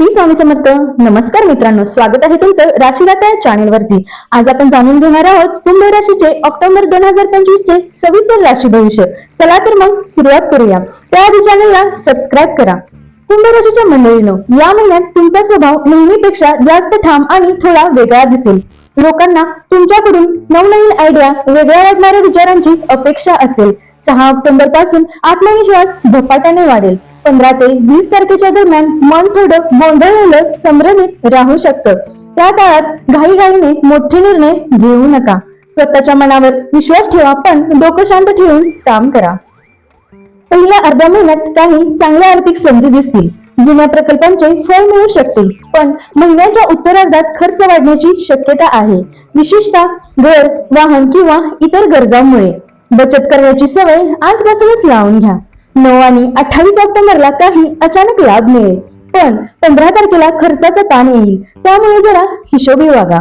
श्री स्वामी समर्थ. नमस्कार मित्रांनो स्वागत आहे तुमचं राशीदाता या चॅनेल वरती. आज आपण जाणून घेणार आहोत कुंभ राशीचे ऑक्टोबर दोन हजार पंचवीस चे सविस्तर राशी भविष्य. चला तर मग सुरुवात करूया. त्याआधी चॅनलला सबस्क्राईब करा. कुंभ राशीच्या मंडळीनं या महिन्यात तुमचा स्वभाव नेहमीपेक्षा जास्त ठाम आणि थोडा वेगळा दिसेल. लोकांना तुमच्याकडून नवनवीन आयडिया वेगळ्या वाटणाऱ्या विचारांची अपेक्षा असेल. सहा ऑक्टोबरपासून आत्मविश्वास झपाट्याने वाढेल. पंधरा ते वीस तारखेच्या दरम्यान मन थोडं गोंधळलेलं संभ्रमित राहू शकतं. त्या काळात घाईघाईने मोठे निर्णय घेऊ नका. स्वतःच्या मनावर विश्वास ठेवा पण डोकं शांत ठेवून काम करा. पहिल्या अर्ध्या महिन्यात काही चांगल्या आर्थिक संधी दिसतील. जुन्या प्रकल्पांचे फळ मिळू शकते पण महिन्याच्या उत्तरार्धात खर्च वाढण्याची शक्यता आहे. विशेषतः घर वाहन किंवा इतर गरजांमुळे. बचत करण्याची सवय आजपासूनच लावून घ्या. नऊ आणि अठ्ठावीस ऑक्टोबरला काही अचानक लाभ मिळेल पण पंधरा तारखेला खर्चाचा ताण येईल त्यामुळे जरा हिशोबी वागा.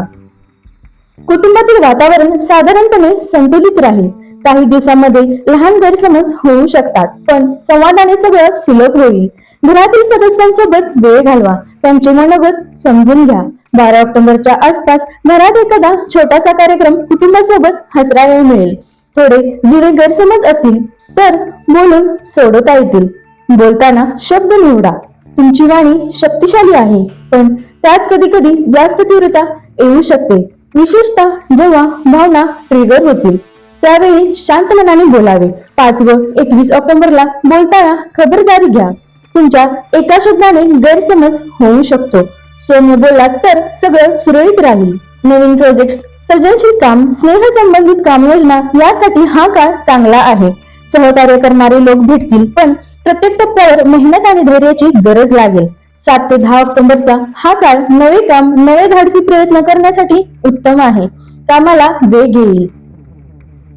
कुटुंबातील वातावरण साधारणपणे संतुलित राहील. काही दिवसांमध्ये लहान गैरसमज होऊ शकतात पण संवादाने सगळं सुलभ होईल. घरातील सदस्यांसोबत वेळ घालवा त्यांचे मनोगत समजून घ्या. बारा ऑक्टोबरच्या आसपास घरात एखादा छोटासा कार्यक्रम कुटुंबासोबत हसरा मिळेल. थोडे जुने गैरसमज असतील तर बोलून सोडवता येतील. बोलताना शब्द निवडा. तुमची वाणी शक्तिशाली आहे पण त्यात कधी कधी जास्त तीव्रता येऊ शकते. विशेषतः जेव्हा भावना ट्रिगर होतील. त्यावेळी शांत मनाने बोलावे. पाच व एकवीस ऑक्टोबरला बोलताना खबरदारी घ्या. तुमच्या एका शब्दाने गैरसमज होऊ शकतो. सौम्य बोललात तर सगळं सुरळीत राहील. नवीन प्रोजेक्ट सर्जनशील काम स्नेह संबंधित कामयोजना यासाठी हा काळ चांगला आहे. सहकार्य करणारे लोक भेटतील पण प्रत्येक टप्प्यावर मेहनत आणि धैर्याची गरज लागेल. सात ते दहा ऑक्टोबरचा हा काळ नवे काम नवे धाडसी प्रयत्न करण्यासाठी उत्तम आहे. कामाला वेग येईल.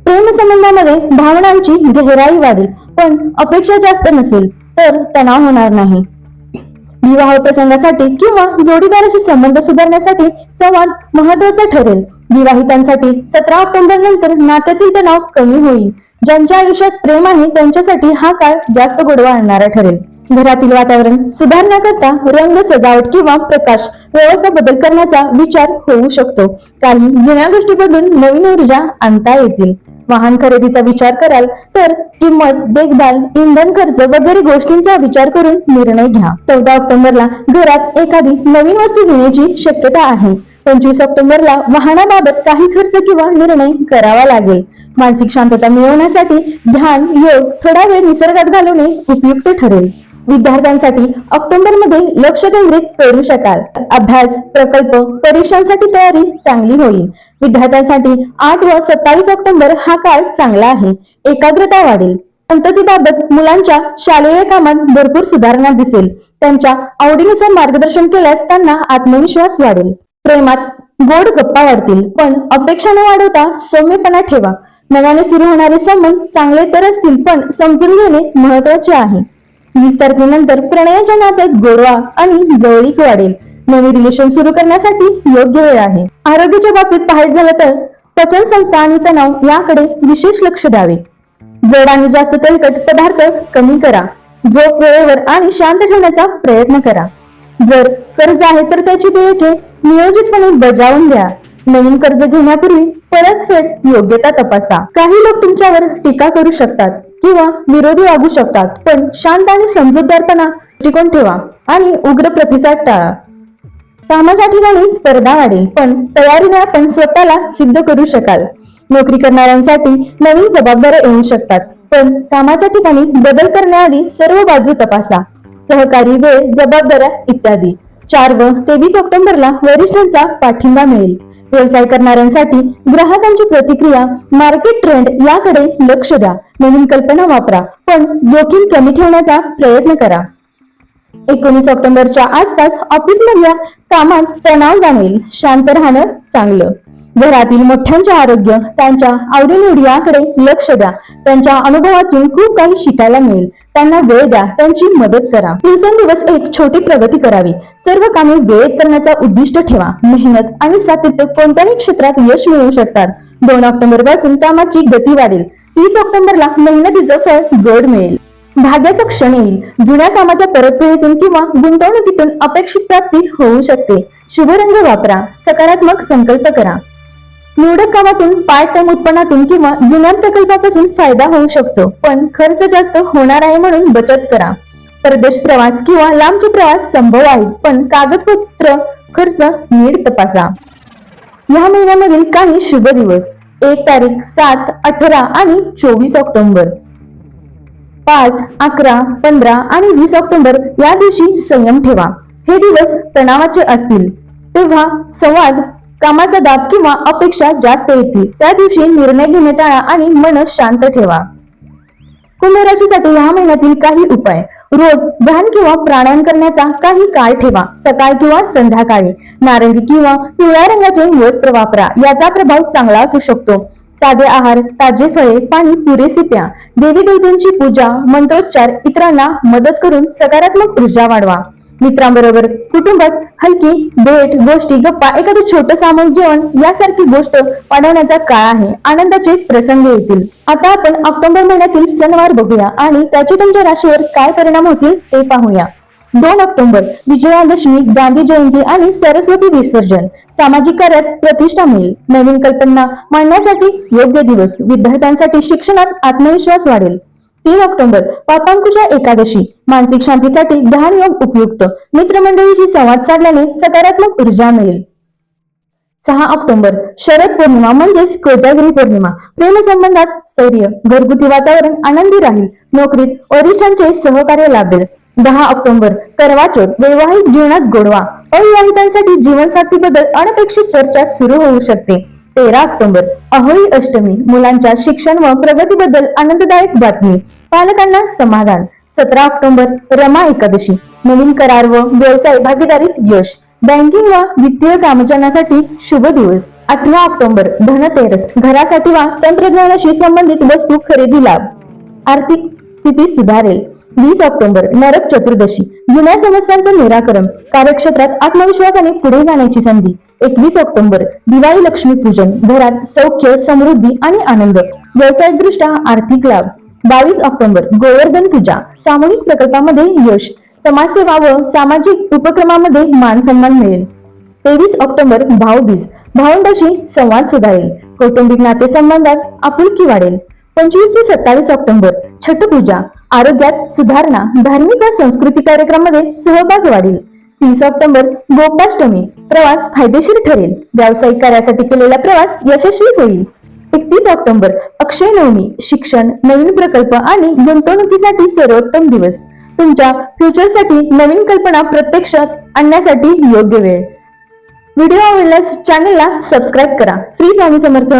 प्रेम संबंधामध्ये भावनांची गहराई वाढेल पण अपेक्षा जास्त नसेल तर तणाव होणार नाही. विवाह प्रसंगासाठी किंवा जोडीदाराशी संबंध सुधारण्यासाठी संवाद महत्त्वाचा ठरेल. विवाहितांसाठी सतरा ऑक्टोबर नंतर नात्यातील तणाव कमी होईल. ज्यांच्या आयुष्यात प्रेम आहे त्यांच्यासाठी हा काळ जास्त गोडवा आणणारा ठरेल. घरातील वातावरण सुधारण्याकरता रंग सजावट किंवा प्रकाश व्यवस्था बदल करण्याचा विचार होऊ शकतो. काही जुन्या गोष्टी बदलून नवीन ऊर्जा आणता येतील. वाहन खरेदीचा विचार कराल तर किंमत देखभाल इंधन खर्च वगैरे गोष्टींचा विचार करून निर्णय घ्या. चौदा ऑक्टोबरला घरात एखादी नवीन वस्तू घेण्याची शक्यता आहे. पंचवीस ऑक्टोबरला वाहनाबाबत काही खर्च किंवा निर्णय करावा लागेल. मानसिक शांतता मिळवण्यासाठी ध्यान योग थोडा वेळ निसर्गात घालवणे उपयुक्त ठरेल. विद्यार्थ्यांसाठी ऑक्टोबरमध्ये लक्ष केंद्रित करू शकाल. अभ्यास प्रकल्प परीक्षांसाठी तयारी चांगली होईल. विद्यार्थ्यांसाठी आठ व सत्तावीस ऑक्टोबर हा काळ चांगला आहे. एकाग्रता वाढेल. संततीबाबत मुलांच्या शालेय कामात भरपूर सुधारणा दिसेल. त्यांच्या आवडीनुसार मार्गदर्शन केल्यास त्यांना आत्मविश्वास वाढेल. प्रेमात गोड गप्पा वाढतील पण अपेक्षा न वाढवता सौम्यपणा ठेवा. नव्याने सुरू होणारे संबंध चांगले तर असतील पण समजून घेणे महत्त्वाचे आहे. वीस तारखेनंतर प्रणयाच्या नात्यात गोडवा आणि जवळीक वाढेल. नवी रिलेशन सुरू करण्यासाठी योग्य वेळ आहे. आरोग्याच्या बाबतीत पाहायचं झालं तर पचन संस्था आणि तणाव याकडे विशेष लक्ष द्यावे. जड आणि जास्त तेलकट पदार्थ कमी करा. झोप वेळेवर आणि शांत ठेवण्याचा प्रयत्न करा. जर कर्ज आहे तर त्याची देयके नियोजितपणे बजावून घ्या. नवीन कर्ज घेण्यापूर्वी परतफेड योग्यता तपासा. काही लोक तुमच्यावर टीका करू शकतात किंवा विरोधी वागू शकतात पण शांत आणि समजूतदारपणा टिकून ठेवा आणि उग्र प्रतिसाद टाळा. कामाच्या ठिकाणी स्पर्धा वाढेल पण तयारीने आपण स्वतःला सिद्ध करू शकाल. नोकरी करणाऱ्यांसाठी नवीन जबाबदाऱ्या येऊ शकतात पण कामाच्या ठिकाणी बदल करण्याआधी सर्व बाजू तपासा. सहकारी वेळ जबाबदाऱ्या इत्यादी. चार व तेवीस ऑक्टोबरला वरिष्ठांचा पाठिंबा मिळेल. व्यवसाय करणाऱ्यांसाठी ग्राहकांची प्रतिक्रिया मार्केट ट्रेंड याकडे लक्ष द्या. नवीन कल्पना वापरा पण जोखीम कमी ठेवण्याचा प्रयत्न करा. एकोणीस ऑक्टोबरच्या आसपास ऑफिसमधल्या कामात तणाव जाणवेल. शांत राहणं चांगलं. घरातील मोठ्यांचे आरोग्य त्यांच्या आवडीनिवडी याकडे लक्ष द्या. त्यांच्या अनुभवातून खूप काही शिकायला मिळेल. त्यांना वेळ द्या त्यांची मदत करा. दिवसेंदिवस एक छोटी प्रगती करावी. सर्व कामे वेळेत करण्याचा उद्दिष्ट ठेवा. मेहनत आणि सातत्य कोणत्याही क्षेत्रात यश मिळवू शकतात. दोन ऑक्टोबरपासून कामाची गती वाढेल. तीस ऑक्टोबरला मेहनतीचं फळ गोड मिळेल. भाग्याचा क्षण येईल. जुन्या कामाच्या परतफेडीतून किंवा गुंतवणुकीतून अपेक्षित प्राप्ती होऊ शकते. शुभ रंग वापरा. सकारात्मक संकल्प करा. निवडक गावातून पार्ट टाइम उत्पन्नातून किंवा जुन्या प्रकल्पापासून फायदा होऊ शकतो. पण खर्च जास्त होणार आहे म्हणून बचत करा. परदेश प्रवास किंवा लांबचे प्रवास संभव आहेत पण कागदपत्र खर्च नीट तपासा. या महिन्यामधील काही शुभ दिवस एक तारीख सात अठरा आणि चोवीस ऑक्टोबर. पाच अकरा पंधरा आणि वीस ऑक्टोबर या दिवशी संयम ठेवा. हे दिवस तणावाचे असतील. तेव्हा संवाद कामाचा दाब किंवा अपेक्षा जास्त येतील त्या दिवशी निर्णय घेणे टाळा आणि मन शांत ठेवा. कुंभ राशीसाठी या महिन्यातील काही उपाय. रोज ध्यान किंवा प्राणायाम करण्याचा काही काळ ठेवा. सकाळ किंवा संध्याकाळी. नारंगी किंवा पिवळ्या रंगाचे वस्त्र वापरा. याचा प्रभाव चांगला असू शकतो. साधे आहार ताजे फळे पाणी पुरेसे प्या. देवी देवतांची पूजा मंत्रोच्चार इतरांना मदत करून सकारात्मक ऊर्जा वाढवा. मित्रांबरोबर कुटुंबात हलकी भेट गोष्टी गप्पा एखादं छोटं सामूहिक जेवण यासारखी गोष्ट वाढवण्याचा काळ आहे. आनंदाचे प्रसंग येतील. आता आपण ऑक्टोबर महिन्यातील सणवार बघूया आणि त्याचे तुमच्या राशीवर काय परिणाम होतील ते पाहूया. दोन ऑक्टोबर विजयादशमी गांधी जयंती आणि सरस्वती विसर्जन. सामाजिक कार्यात प्रतिष्ठा मिळेल. नवीन कल्पना मांडण्यासाठी योग्य दिवस. विद्यार्थ्यांसाठी शिक्षणात आत्मविश्वास वाढेल. तीन ऑक्टोबर पापांकुच्या एकादशी. मानसिक शांतीसाठी ध्यान योग उपयुक्त. मित्रमंडळीशी संवाद साधल्याने सकारात्मक ऊर्जा मिळेल. सहा ऑक्टोबर शरद पौर्णिमा म्हणजेच कोजागिरी पौर्णिमा. प्रेमसंबंधात स्थैर्य घरगुती वातावरण आनंदी राहील. नोकरीत वरिष्ठांचे सहकार्य लाभेल. दहा ऑक्टोबर करवाचौथ वैवाहिक जीवनात गोडवा. अविवाहितांसाठी जीवनसाथीबद्दल अनपेक्षित चर्चा सुरू होऊ शकते. तेरा ऑक्टोबर अहोई अष्टमी मुलांच्या शिक्षण व प्रगतीबद्दल आनंददायक बातमी पालकांना समाधान. सतरा ऑक्टोबर रमा एकादशी नवीन करार व व्यवसाय भागीदारीत यश. बँकिंग व वित्तीय कामकाजासाठी शुभ दिवस. अठरा ऑक्टोबर धनतेरस घरासाठी वा तंत्रज्ञानाशी संबंधित वस्तू खरेदी लाभ. आर्थिक स्थिती सुधारेल. वीस ऑक्टोबर नरक चतुर्दशी जुन्या समस्यांचं निराकरण कार्यक्षेत्रात आत्मविश्वासाने पुढे जाण्याची संधी. एकवीस ऑक्टोबर दिवाळी लक्ष्मी पूजन घरात सौख्य समृद्धी आणि आनंद व्यावसायिक दृष्ट्या आर्थिक लाभ. बावीस ऑक्टोबर गोवर्धन पूजा सामूहिक प्रकल्पामध्ये यश. समाजसेवा व सामाजिक उपक्रमामध्ये मान सन्मान मिळेल. तेवीस ऑक्टोबर भाऊबीज भावंडाशी संवाद सुधारेल. कौटुंबिक नातेसंबंधात आपुलकी वाढेल. पंचवीस ते सत्तावीस ऑक्टोबर छठपूजा आरोग्यात सुधारणा धार्मिक व सांस्कृतिक कार्यक्रमामध्ये सहभाग वाढेल. तीस ऑक्टोबर गोपाष्टमी प्रवास फायदेशीर ठरेल. व्यावसायिक कार्यासाठी केलेला प्रवास यशस्वी होईल. एकतीस ऑक्टोबर अक्षय नवमी शिक्षण नवीन प्रकल्प आणि गुंतवणुकीसाठी सर्वोत्तम दिवस. तुमच्या फ्युचरसाठी नवीन कल्पना प्रत्यक्षात आणण्यासाठी योग्य वेळ. व्हिडिओ आवडल्यास चॅनलला सबस्क्राईब करा. श्री स्वामी समर्थ.